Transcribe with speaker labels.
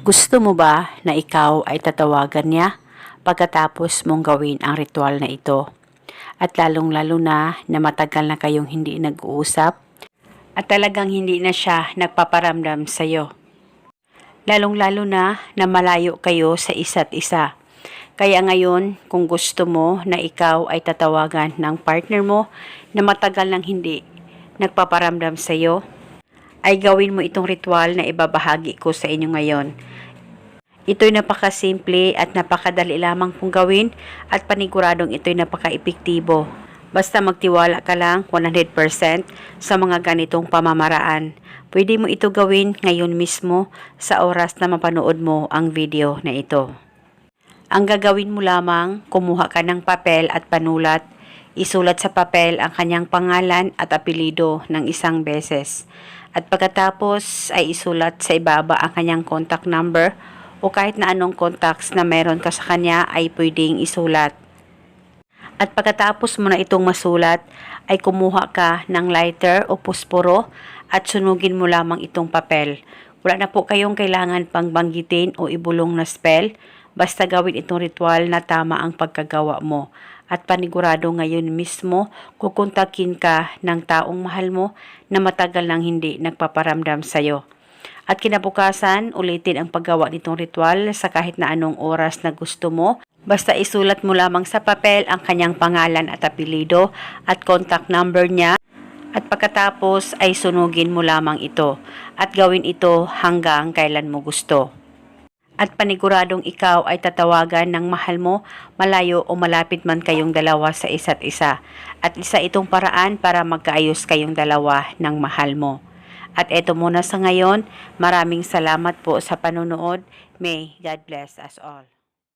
Speaker 1: Gusto mo ba na ikaw ay tatawagan niya pagkatapos mong gawin ang ritual na ito? At lalong-lalo na na matagal na kayong hindi nag-uusap at talagang hindi na siya nagpaparamdam sa iyo. Lalong-lalo na na malayo kayo sa isa't isa. Kaya ngayon, kung gusto mo na ikaw ay tatawagan ng partner mo na matagal nang hindi nagpaparamdam sa iyo, ay gawin mo itong ritual na ibabahagi ko sa inyo ngayon. Ito'y napakasimple at napakadali lamang pong gawin at paniguradong ito'y napaka-epektibo. Basta magtiwala ka lang 100% sa mga ganitong pamamaraan. Pwede mo ito gawin ngayon mismo sa oras na mapanood mo ang video na ito. Ang gagawin mo lamang, kumuha ka ng papel at panulat. Isulat sa papel ang kanyang pangalan at apelido ng isang beses. At pagkatapos ay isulat sa ibaba ang kanyang contact number o kahit na anong contacts na meron ka sa kanya ay pwedeng isulat. At pagkatapos mo na itong masulat, ay kumuha ka ng lighter o pusporo at sunugin mo lamang itong papel. Wala na po kayong kailangan pang banggitin o ibulong na spell, basta gawin itong ritual na tama ang pagkagawa mo. At panigurado ngayon mismo, kukontakin ka ng taong mahal mo na matagal nang hindi nagpaparamdam sa'yo. At kinabukasan, ulitin ang paggawa nitong ritual sa kahit na anong oras na gusto mo. Basta isulat mo lamang sa papel ang kanyang pangalan at apelido at contact number niya. At pagkatapos ay sunugin mo lamang ito at gawin ito hanggang kailan mo gusto. At paniguradong ikaw ay tatawagan ng mahal mo, malayo o malapit man kayong dalawa sa isa't isa. At isa itong paraan para magkaayos kayong dalawa ng mahal mo. At eto muna sa ngayon, maraming salamat po sa panonood. May God bless us all.